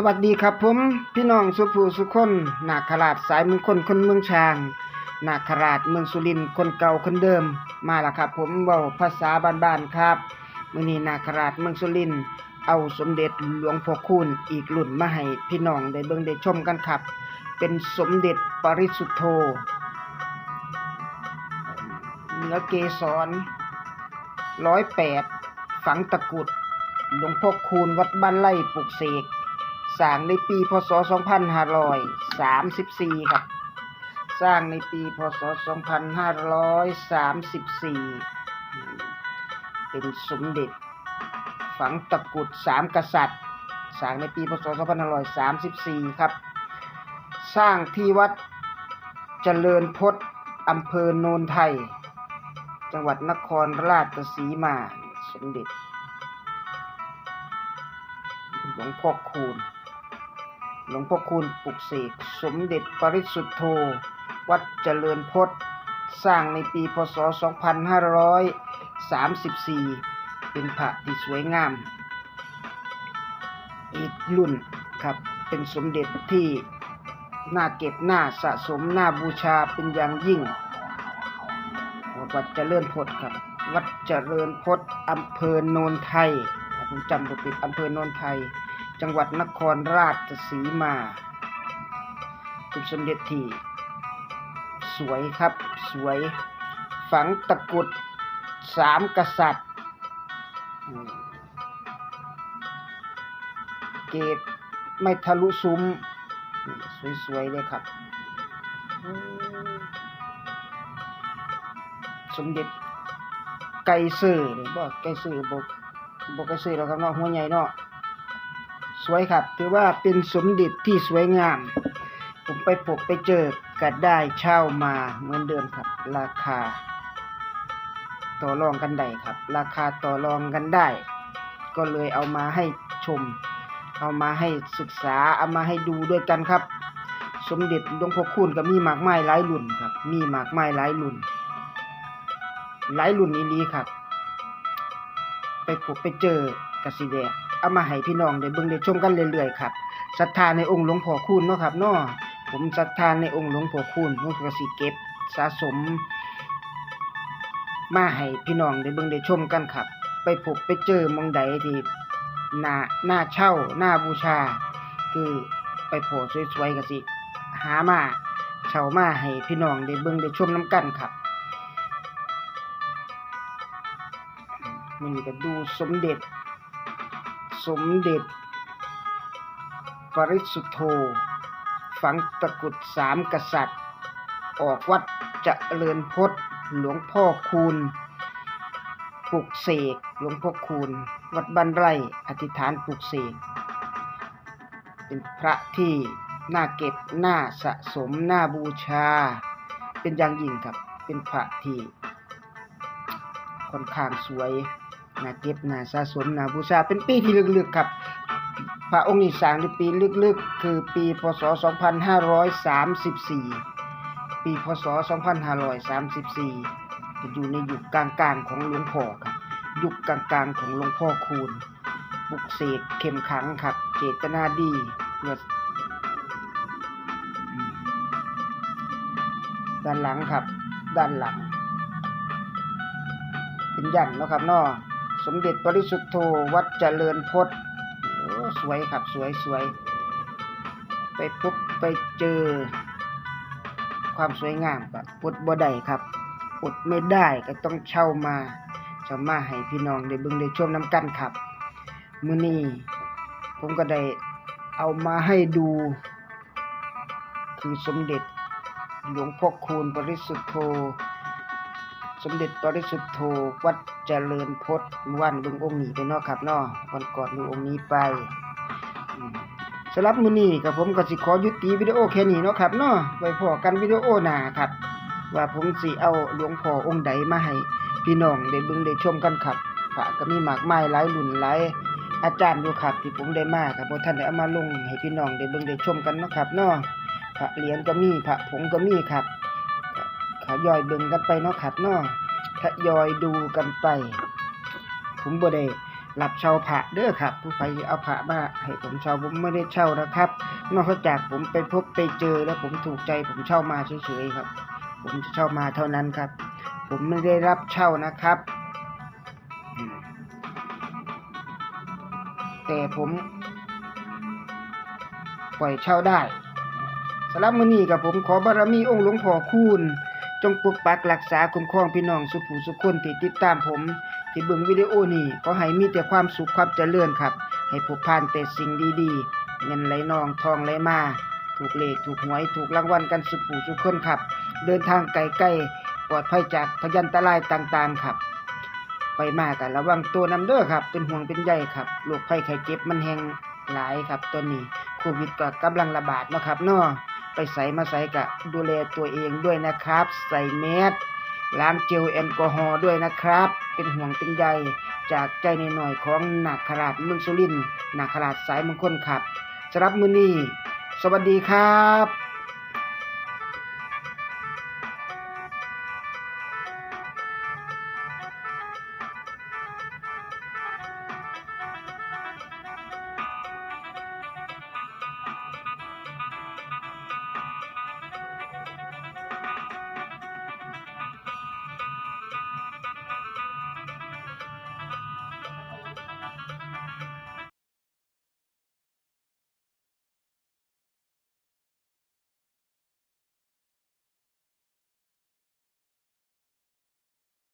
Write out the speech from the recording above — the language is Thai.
สวัสดีครับผมพี่น้องสุภูสุคนนาคราชสายมืองคลคนเมืองช้างนาคราชเมืองสุรินคนเก่าคนเดิม มาแล้วครับ ผมเว้าภาษาบ้านๆครับมือนี้นาคราชเมืองสุรินเอาสมเด็จหลวงพ่อคูณอีกรุ่นมาให้พี่น้องได้เบิ่งได้ชมกันครับ เป็นสมเด็จปริสุทธโธเนื้อเกสรร้อยแปดฝังตะกุดหลวงพ่อคูณวัดบ้านไร่ปลุกเสก สร้างในปีพศ 2534 ครับ สร้างในปีพศ 2534 เป็นสมเด็จ ฝังตะกุดสามกษัตริย์ สร้างในปีพศ 2534 ครับ สร้างที่วัดเจริญพจน์อำเภอโนนไทย จังหวัดนครราชสีมา สมเด็จหลวงพ่อคูณ หลวงพ่อคูณปลุกเสกสมเด็จปริสุทธโธ วัดเจริญพจน์สร้างในปีพศ 2534 เป็นพระที่สวยงาม อีกรุ่นครับ เป็นสมเด็จที่น่าเก็บหน้าสะสมหน้าบูชาเป็นอย่างยิ่ง วัดเจริญพจน์ครับ วัดเจริญพจน์อำเภอโนนไทยผมจำบ่ผิดอำเภอโนนไทย จังหวัดนครราชสีมาเป็นสมเด็จที่ สวยครับสวย ฝังตะกุดสามกษัตริย์ เกตไม่ทะลุซุ้ม สวยๆเลยครับ สมเด็จไก่ซื่อหรือบ่ไก่ซื่อบกบกไก่ซื่อหรอกครับเนาะหัวใหญ่เนาะ สวยครับ ถือว่าเป็นสมเด็จที่สวยงาม ผมไปพบไปเจอก็ได้เช่ามาเหมือนเดิมครับ ราคา ต่อรองกันได้ครับ ราคาต่อรองกันได้ ก็เลยเอามาให้ชม เอามาให้ศึกษาเอามาให้ดูด้วยกันครับ สมเด็จหลวงพ่อคูณก็มีหมากไมายหลายรุ่นครับ มีหมากไมายหลายรุ่นหลายรุ่นอีหลีครับ ไปพบไปเจอกสิเดะ เอามาให้พี่น้องได้เบิ่งได้ชมกันเรื่อยๆครับศรัทธาในองค์หลวงพ่อคูณเนาะครับเนาะผมศรัทธาในองค์หลวงพ่อคูณผมก็สิเก็บสะสม มาให้พี่น้องได้เบิ่งได้ชมกันครับ ไปพบไปเจอมองใดที่หน่าหน่าเช่าหน่าบูชา คือไปโผล่สวยๆก็สิหามาเช่ามาให้พี่น้องได้เบิ่งได้ชมน้ำกันครับมันก็ดูสมเด็จ สมเด็จ ปริสุทธโธ ฝังตะกุดสามกษัตริย์ ออกวัดเจริญพจน์หลวงพ่อคูณปลุกเสกหลวงพ่อคูณ วัดบ้านไร่อธิษฐานปลุกเสกเป็นพระที่น่าเก็บน่าสะสมน่าบูชา เป็นอย่างยิ่งครับเป็นพระที่ค่อนข้างสวย นาเก็บนาสะสมนาบูชาเป็นปีที่ลึกๆครับ พระองค์นี้สร้างในปีลึกๆ คือปีพศ 2534 ปีพศ 2534จะอยู่ในยุคกลางๆของหลวงพ่อครับยุคกลางๆของหลวงพ่อคูณปลุกเสกเข้มขังครับ เจตนาดีเพื่อด้านหลังครับ ด้านหลัง เป็นยันเนาะครับนาะ สมเด็จปริสุทธโธวัดเจริญพจน์โอ้สวยครับสวยสวย ไปพบไปเจอ ความสวยงามก็อดบ่ได้ครับอดไม่ได้ก็ต้องเช่ามาเช่ามาให้พี่น้องได้เบิ่งได้ชมน้ำกันครับ มื้อนี้ผมก็ได้เอามาให้ดู คือสมเด็จหลวงพ่อคูณปริสุทธโธ สมเด็จปริสุทธโธวัด เจริญพจน์เมื่อวันเบิ่งองค์นี้ไปเนาะครับเนาะวันก่อนดูองค์นี้ไปสำหรับมือนี้กับผมก็สิขอยุติวิดีโอแค่นี้เนาะครับเนาะไว้พอกันวิดีโอหน้าครับ ว่าผมสิเอาหลวงพ่อองค์ใดมาให้พี่น้องได้บิ่งได้ชมกันครับพระก็มีหมากไมายหลายรุ่นหลายอาจารย์อยู่ครับที่ผมได้มาครับบ่ทันได้เอามาลงให้พี่น้องได้บิ่งได้ชมกันเนาะครับเนาะพระเหรียญก็มีพระผงก็มีครับขย่อยเบิ่งกันไปเนาะครับเนาะ ทยอยดูกันไป ผมบ่ได้รับเช่าพระเด้อครับ ผู้ใครเอาพระมาให้ผมเช่าผมไม่ได้เช่านะครับ นอกจากผมไปพบไปเจอแล้วผมถูกใจผมเช่ามาเฉยๆครับ ผมจะเช่ามาเท่านั้นครับ ผมไม่ได้รับเช่านะครับ แต่ผมปล่อยเช่าได้สำหรับมือนี้กับผมขอบารมีองค์หลวงพ่อคูณ จงปกปักรักษาคุ้มครองพี่น้องสุผู้สุคนที่ติดตามผม ที่เบิ่งวิดีโอนี้ขอให้มีแต่ความสุขความเจริญครับ ให้พบผ่านแต่สิ่งดีๆ เงินไหลนองทองไหลมา ถูกเลขถูกหวยถูกรางวัลกันสุผู้สุคนครับ เดินทางไกลๆปลอดภัยจากพยันตรายต่างๆครับ ไปมากันระวังตัวนำเด้อครับ เป็นห่วงเป็นใยครับโรคภัยไข้เจ็บมันแหงหลายครับตัวนี้โควิดก็กำลังระบาดนะครับเนาะ ไปใส่มาใส่กะดูแลตัวเองด้วยนะครับ ใส่แมสล้างเจลแอลกอฮอล์ด้วยนะครับ เป็นห่วงเป็นใยจากใจในหน่อยของหนักขราดเมืองสุรินหนักขราดสายมงคลครับสำหรับมือนี้สวัสดีครับ